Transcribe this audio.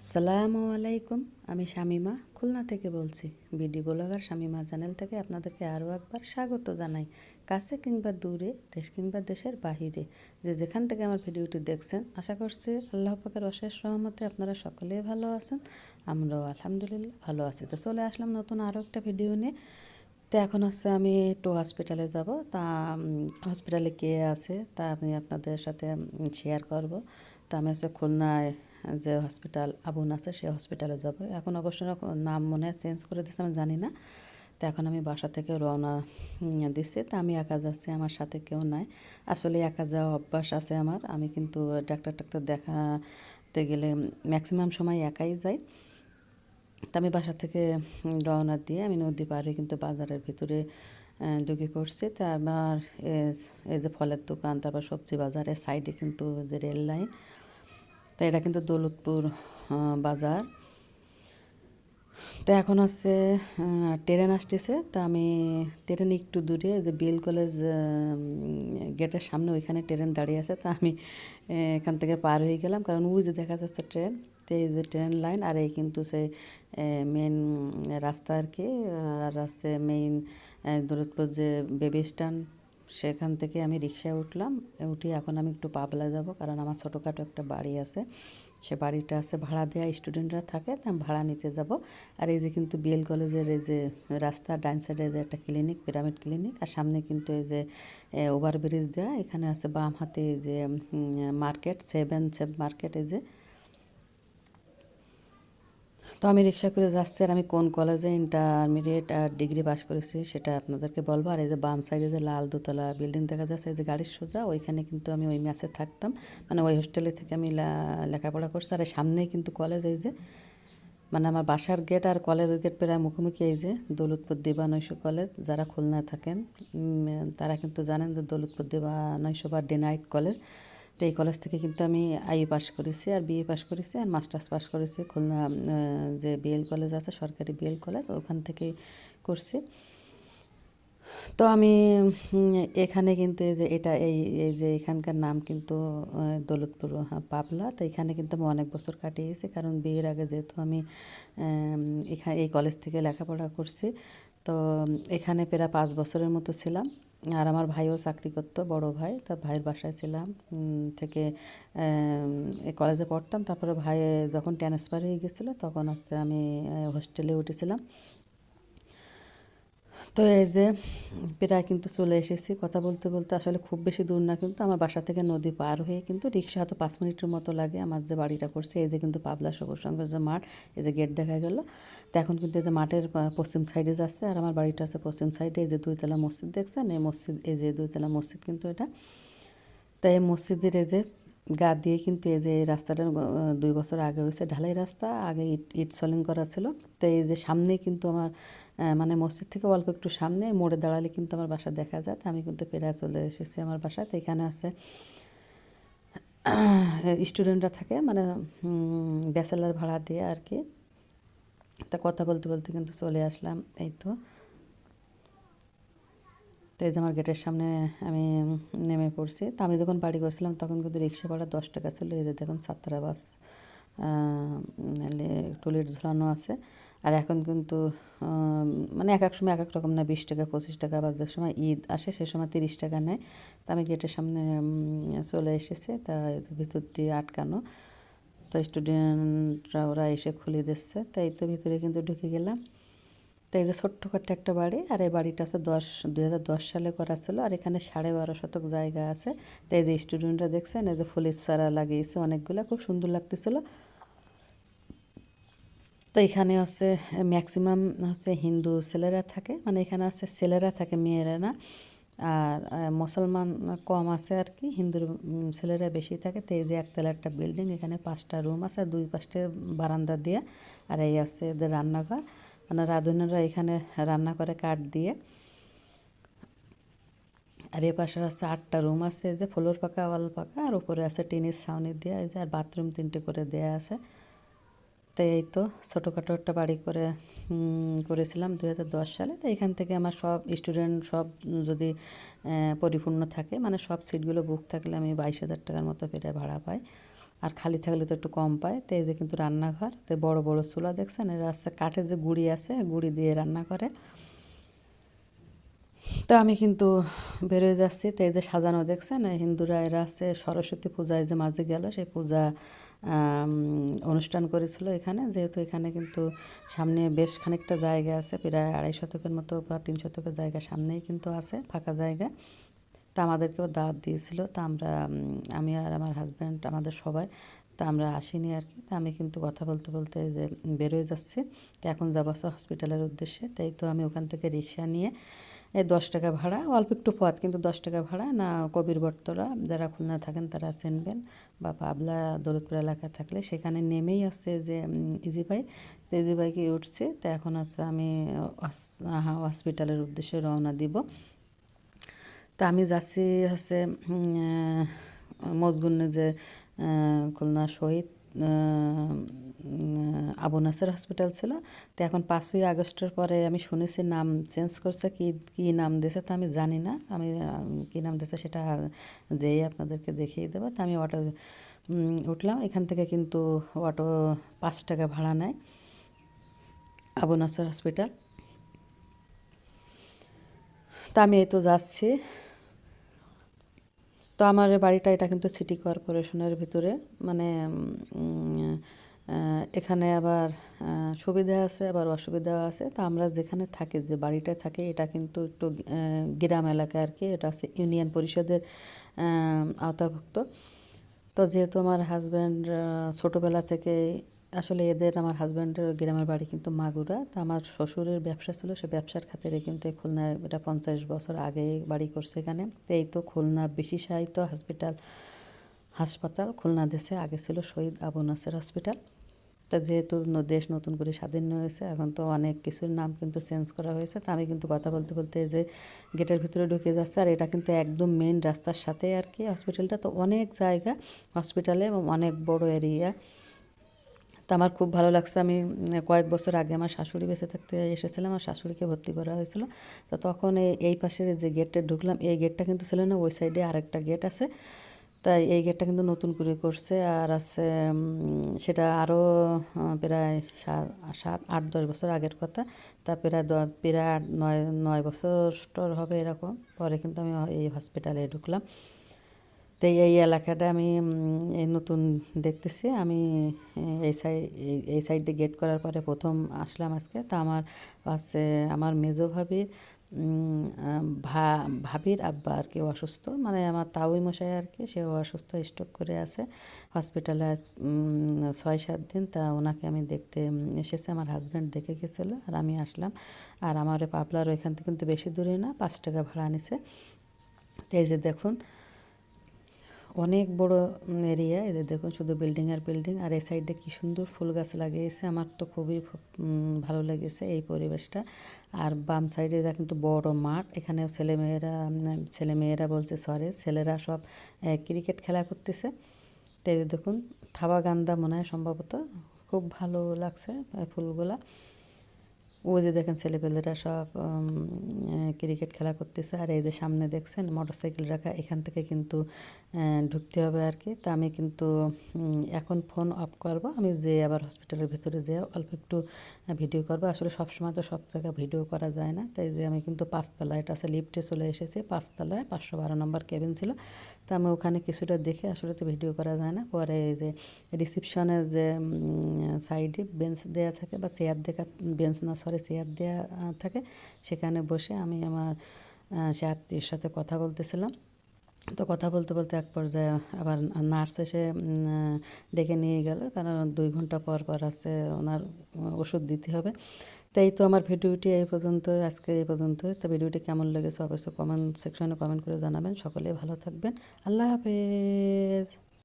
আসসালামু আলাইকুম, আমি শামিমা। খুলনা থেকে বলছি, বিডি ব্লগার শামিমা চ্যানেল থেকে আপনাদেরকে আরও একবার স্বাগত জানাই। কাছে কিংবা দূরে, দেশ কিংবা দেশের বাহিরে, যে যেখান থেকে আমার ভিডিওটি দেখছেন, আশা করছি আল্লাহ পাকের অশেষ সহমতে আপনারা সকলেই ভালো আছেন, আমরাও আলহামদুলিল্লাহ ভালো আছি। তো চলে আসলাম নতুন আরও একটা ভিডিও নিয়ে। তো এখন হচ্ছে আমি একটু হসপিটালে যাব। তা হসপিটালে কে আছে তা আমি আপনাদের সাথে শেয়ার করব। তো আমি হচ্ছে খুলনায় যে হসপিটাল আবুন আছে সেই হসপিটালে যাব। এখন অবশ্য নাম মনে হয় চেঞ্জ করে দিচ্ছে আমি জানি না। তো এখন আমি বাসা থেকে রওনা দিচ্ছি। তা আমি একা যাচ্ছি, আমার সাথে কেউ নাই। আসলে একা যাওয়া অভ্যাস আছে আমার। আমি কিন্তু ডাক্তার টাক্তার দেখাতে গেলে ম্যাক্সিমাম সময় একাই যাই। তো আমি বাসা থেকে রওনা দিয়ে আমি নদী হয়ে কিন্তু বাজারের ভিতরে ঢুকে পড়ছি। তা আমার এই যে ফলের দোকান, তারপর সবজি বাজারের সাইডে কিন্তু যে রেল লাইন তো এটা কিন্তু দৌলতপুর বাজার। তো এখন আছে ট্রেন আসতেছে, তা আমি ট্রেন একটু দূরে যে বিএল কলেজ গেটের সামনে ওইখানে ট্রেন দাঁড়িয়ে আছে, তা আমি এখান থেকে পার হয়ে গেলাম। কারণ ওই যে দেখা যাচ্ছে ট্রেন, তো এই যে ট্রেন লাইন, আর এই কিন্তু সে মেন রাস্তা আর কি, আর আছে মেইন দৌলতপুর যে বেবি স্ট্যান্ড সেখান থেকে আমি রিক্সায় উঠলাম, উঠে এখন আমি একটু পাবলা যাব, কারণ আমার ছোটোখাটো একটা বাড়ি আছে। সে বাড়িটা আছে ভাড়া দেওয়া, স্টুডেন্টরা থাকে, তা ভাড়া নিতে যাব। আর এই যে কিন্তু বিএল কলেজের এই যে রাস্তা ডাইন সাইডে যে একটা ক্লিনিক পিরামিড ক্লিনিক আর সামনে কিন্তু এই যে ওভারব্রিজ দেওয়া, এখানে আছে বাম হাতে যে মার্কেট সেভেন সেভ মার্কেট এই যে। তো আমি রিক্সা করে যাচ্ছি আর আমি কোন কলেজে ইন্টারমিডিয়েট আর ডিগ্রি পাস করেছি সেটা আপনাদেরকে বলব। আর এই যে বাম সাইডে যে লাল দোতলা বিল্ডিং দেখা যাচ্ছে, এই যে গাড়ির সোজা, ওইখানে কিন্তু আমি ওই ম্যাচে থাকতাম। মানে ওই হোস্টেলে থেকে আমি লেখাপড়া করছি। আর সামনেই কিন্তু কলেজ এই যে মানে আমার বাসার গেট আর কলেজের গেট প্রায় মুখোমুখি, এই যে দৌলতপুর দেবা নৈশ কলেজ যারা খুলনায় থাকেন তারা কিন্তু জানেন যে দৌলতপুর দেবা নৈশ বা ডেনাইট কলেজ তো এই কলেজ থেকে কিন্তু আমি আই পাস করেছি আর বিএ পাস করেছি আর মাস্টার্স পাস করেছি খুলনা যে বিএল কলেজ আছে, সরকারি বিএল কলেজ ওখান থেকে করছি। তো আমি এখানে কিন্তু এই যে এটা, এই এই যে এখানকার নাম কিন্তু দৌলতপুর পাবলা তো এখানে কিন্তু আমি অনেক বছর কাটিয়েছি, কারণ বিয়ের আগে যেহেতু আমি এখানে, এই কলেজ থেকে লেখাপড়া করছি। তো এখানে প্রায় পাঁচ বছরের মতো ছিলাম। আর আমার ভাইও চাকরি করতো, বড় ভাই। তার ভাইয়ের বাসায় ছিলাম থেকে কলেজে পড়তাম। তারপরে ভাই যখন ট্রান্সফার হয়ে গেছিল, তখন হচ্ছে আমি হোস্টেলে উঠেছিলাম। তো এই যে প্রায় কিন্তু চলে এসেছি। কথা বলতে বলতে আসলে খুব বেশি দূর না কিন্তু আমার বাসা থেকে নদী পার হয়ে কিন্তু রিক্সা হয়তো পাঁচ মিনিটের মতো লাগে। আমার যে বাড়িটা করছে, এই যে কিন্তু পাবলা সবুজ সঙ্গে যে মাঠ, এই যে গেট দেখা গেলো। তো এখন কিন্তু এই যে মাঠের পশ্চিম সাইডে যাচ্ছে আর আমার বাড়িটা আছে পশ্চিম সাইডে। এই যে দুইতলা মসজিদ দেখছেন? এই মসজিদ, এই যে দুইতলা মসজিদ কিন্তু এটা। তাই এই মসজিদের এই যে গা দিয়ে কিন্তু এই যে এই রাস্তাটা দুই বছর আগে হয়েছে ঢালাই রাস্তা, আগে ইট ইট সলিং করা ছিল। তো এই যে সামনে কিন্তু আমার মানে মসজিদ থেকে অল্প একটু সামনে মোড়ে দাঁড়ালে কিন্তু আমার বাসা দেখা যায়। আমি কিন্তু পেরা চলে এসেছি আমার বাসায় তো এখানে আছে স্টুডেন্টরা থাকে মানে ব্যাচেলার ভাড়া দিয়ে আর কি। তা কথা বলতে বলতে কিন্তু চলে আসলাম, এই তো। তো এই যে আমার গেটের সামনে আমি নেমে পড়ছি। তো আমি যখন বাড়ি করছিলাম তখন কিন্তু রিক্সা ভাড়া দশ টাকা ছিল। এই যে দেখুন ছাত্রা বাস টুলেট ঝুলানো আছে। আর এখন কিন্তু মানে এক এক সময় এক এক রকম না, বিশ টাকা, পঁচিশ টাকা আবার যে সময় ঈদ আসে, সে সময় তিরিশ টাকা নেয়। তা আমি গেটের সামনে চলে এসেছে। তা ভিতর দিয়ে আটকানো। তো স্টুডেন্টরা ওরা এসে খুলে দিচ্ছে। তাই তো ভিতরে কিন্তু ঢুকে গেলাম। এই যে ছোট্টখাট্ট একটা বাড়ি, আর এই বাড়িটা আছে দশ, দুই সালে করা ছিল, আর এখানে সাড়ে বারো শতক জায়গা আছে। তো এই যে স্টুডেন্টরা দেখছেন, এই যে ফুলের চারা লাগিয়েছে অনেকগুলো, খুব সুন্দর লাগতেছিল। তো এখানে হচ্ছে ম্যাক্সিমাম হচ্ছে হিন্দু ছেলেরা থাকে মানে এখানে আছে ছেলেরা থাকে, মেয়েরা না। আর মুসলমান কম আছে আর কি, হিন্দুর ছেলেরা বেশি থাকে। তো এই যে একতলা একটা বিল্ডিং এখানে পাঁচটা রুম আছে, দুই পাশে বারান্দা দিয়ে। আর এই আছে এদের রান্নাঘর। মানে রাঁধুনেরা এখানে রান্না করে কাঠ দিয়ে। আর এ পাশে আছে আটটা রুম আছে যে ফ্লোর পাকা, ওয়াল পাকা, আর উপরে আছে টিনের ছাউনি দেওয়া এই যে আর বাথরুম তিনটে করে দেয়া আছে। তো এই তো ছোটোখাটো একটা বাড়ি করে করেছিলাম দু হাজার দশ সালে। তো এখান থেকে আমার সব স্টুডেন্ট সব যদি পরিপূর্ণ থাকে মানে সব সিটগুলো বুক থাকলে আমি বাইশ হাজার টাকার মতো পেরে ভাড়া পাই। আর খালি থাকলে তো একটু কম পায়। তো এই যে কিন্তু রান্নাঘর, তো বড় বড় চুলা দেখছেন, এরা আছে কাঠের যে গুড়ি আছে, গুড়ি দিয়ে রান্না করে। তো আমি কিন্তু বেরোয় যাচ্ছি, তো এই যে সাজানো দেখছেন হিন্দুরা এরা আছে সরস্বতী পূজায় যে মাঝে গেল, সেই পূজা অনুষ্ঠান করেছিল এখানে। যেহেতু এখানে কিন্তু সামনে বেশ খানিকটা জায়গা আছে, প্রায় আড়াই শতকের মতো বা তিন শতকের জায়গা সামনেই কিন্তু আছে, ফাঁকা জায়গা। তা আমাদেরকেও দাওয়াত দিয়েছিল। তা আমরা আমি আর আমার হাজব্যান্ড আমাদের সবাই, তা আমরা আসিনি আর কি। তা আমি কিন্তু কথা বলতে বলতে যে বেরোয় যাচ্ছি। তো এখন যাব হসপিটালের উদ্দেশ্যে। তাই তো আমি ওখান থেকে রিক্সা নিয়ে দশ টাকা ভাড়া, অল্প একটু পথ, কিন্তু দশ টাকা ভাড়া, না কবির বটতলা, যারা খুলনা থাকেন তারা চিনবেন বা পাবলা, দৌলতপুর এলাকা থাকলে সেখানে নেমেই আছে যে ইজি বাই তো ইজি বাইকে উঠছে? তো এখন আছে আমি হসপিটালের উদ্দেশ্যে রওনা দিব। তা আমি যাচ্ছি হচ্ছে মজগুন্নে যে খুলনা শহীদ আবু নাসের হসপিটাল ছিল। তো এখন পাঁচই আগস্টের পরে আমি শুনেছি নাম চেঞ্জ করছে, কি কি নাম দিয়েছে তা আমি জানি না। আমি কি নাম দিয়েছে সেটা যেই আপনাদেরকে দেখিয়ে দেবো। তা আমি অটো উঠলাম। এখান থেকে কিন্তু অটো পাঁচ টাকা ভাড়া নেয় আবু নাসের হসপিটাল। তা আমি এই তো যাচ্ছি। তো আমার বাড়িটা এটা কিন্তু সিটি কর্পোরেশনের ভিতরে। মানে এখানে আবার সুবিধা আছে, আবার অসুবিধাও আছে। তা আমরা যেখানে থাকি, যে বাড়িটা থাকে, এটা কিন্তু একটু গ্রাম এলাকা আর কি। এটা হচ্ছে ইউনিয়ন পরিষদের আওতাভুক্ত। তো যেহেতু আমার হাজব্যান্ড ছোটোবেলা থেকে আসলে এদের আমার হাজব্যান্ডের গ্রামের বাড়ি কিন্তু মাগুরা। তো আমার শ্বশুরের ব্যবসা ছিল, সে ব্যবসার খাতিরে কিন্তু এই খুলনায় এটা পঞ্চাশ বছর আগে বাড়ি করছে এখানে। তো এই তো খুলনা বিশেষায়িত হসপিটাল হাসপাতাল খুলনা দেশে আগে ছিল শহীদ আবু নাসের হসপিটাল তা যেহেতু দেশ নতুন করে স্বাধীন হয়েছে, এখন তো অনেক কিছুর নাম কিন্তু চেঞ্জ করা হয়েছে। তা আমি কিন্তু কথা বলতে বলতে যে গেটের ভিতরে ঢুকে যাচ্ছে, আর এটা কিন্তু একদম মেন রাস্তার সাথে আর কি হসপিটালটা তো অনেক জায়গা হসপিটালে এবং অনেক বড় এরিয়া তো আমার খুব ভালো লাগছে। আমি কয়েক বছর আগে আমার শাশুড়ি বেঁচে থাকতে এসেছিলাম, আমার শাশুড়িকে ভর্তি করা হয়েছিল। তো তখন এই পাশের যে গেটটা ঢুকলাম, এই গেটটা কিন্তু ছিল না, ওই সাইডে আরেকটা গেট আছে। তাই এই গেটটা কিন্তু নতুন করে করছে আর আছে সেটা আরও প্রায় সাত আট, দশ বছর আগের কথা। তা প্রায় প্রায় নয় নয় বছর হবে এরকম। পরে কিন্তু আমি এই হসপিটালে ঢুকলাম। তো এই এলাকাটা আমি নতুন দেখতেছি। আমি এই সাইড এই সাইডে গেট করার পরে প্রথম আসলাম আজকে। তা আমার পাশে, আমার মেজো ভাবির ভা, ভাবির আব্বা আর কি অসুস্থ। মানে আমার তাউই মশাই আর কি, সেও অসুস্থ স্ট্রোক করে আছে। হসপিটালে ছয়, সাত দিন। তা ওনাকে আমি দেখতে এসেছে। আমার হাজব্যান্ড দেখে গেছিল আর আমি আসলাম। আর আমার ওই পাবলার ওইখান থেকে কিন্তু বেশি দূরে না, পাঁচ টাকা ভাড়া নিছে। তো এই যে দেখুন অনেক বড় এরিয়া এদের দেখুন শুধু বিল্ডিং আর বিল্ডিং আর এই সাইডে কি সুন্দর ফুল গাছ লাগিয়েছে। আমার তো খুবই ভালো লেগেছে এই পরিবেশটা। আর বাম সাইডে কিন্তু বড় মাঠ এখানে ছেলেমেয়েরা ছেলেমেয়েরা বলছে সরি ছেলেরা সব ক্রিকেট খেলা করতেছে। তো এই যে দেখুন, থাবা গান্দা মনে হয় সম্ভবত। খুব ভালো লাগছে ফুলগুলা। ওই যে দেখেন ছেলেপেলেরা সব ক্রিকেট খেলা করতেছে আর এই যে সামনে দেখছেন মোটরসাইকেল রাখা, এখান থেকে কিন্তু ঢুকতে হবে আর কি তা আমি কিন্তু এখন ফোন অফ করব। আমি যে আবার হসপিটালের ভিতরে যে অল্প একটু ভিডিও করব। আসলে সব সময় তো সব জায়গায় ভিডিও করা যায় না। তাই যে আমি কিন্তু পাঁচতলায়, এটা আছে লিফটে চলে এসেছি। পাঁচতলায় পাঁচশো বারো নম্বর কেবিন ছিল। তো আমি ওখানে কিছুটা দেখে আসলে তো ভিডিও করা যায় না। পরে এই যে রিসিপশনের যে সাইডে বেঞ্চ দেওয়া থাকে বা চেয়ার দেখা বেঞ্চ না সরি চেয়ার দেওয়া থাকে, সেখানে বসে আমি আমার সে আত্মীয়ের সাথে কথা বলতেছিলাম। তো কথা বলতে বলতে এক পর্যায়ে আবার নার্স এসে ডেকে নিয়ে গেল। কারণ দুই ঘণ্টা পর পর আছে, ওনার ওষুধ দিতে হবে। তাই তো আমার ভিডিওটি এই পর্যন্ত আজকে এই পর্যন্ত তো ভিডিওটি কেমন লেগেছে অবশ্যই কমেন্ট সেকশনে কমেন্ট করে জানাবেন। সকলেই ভালো থাকবেন। আল্লাহ হাফেজ।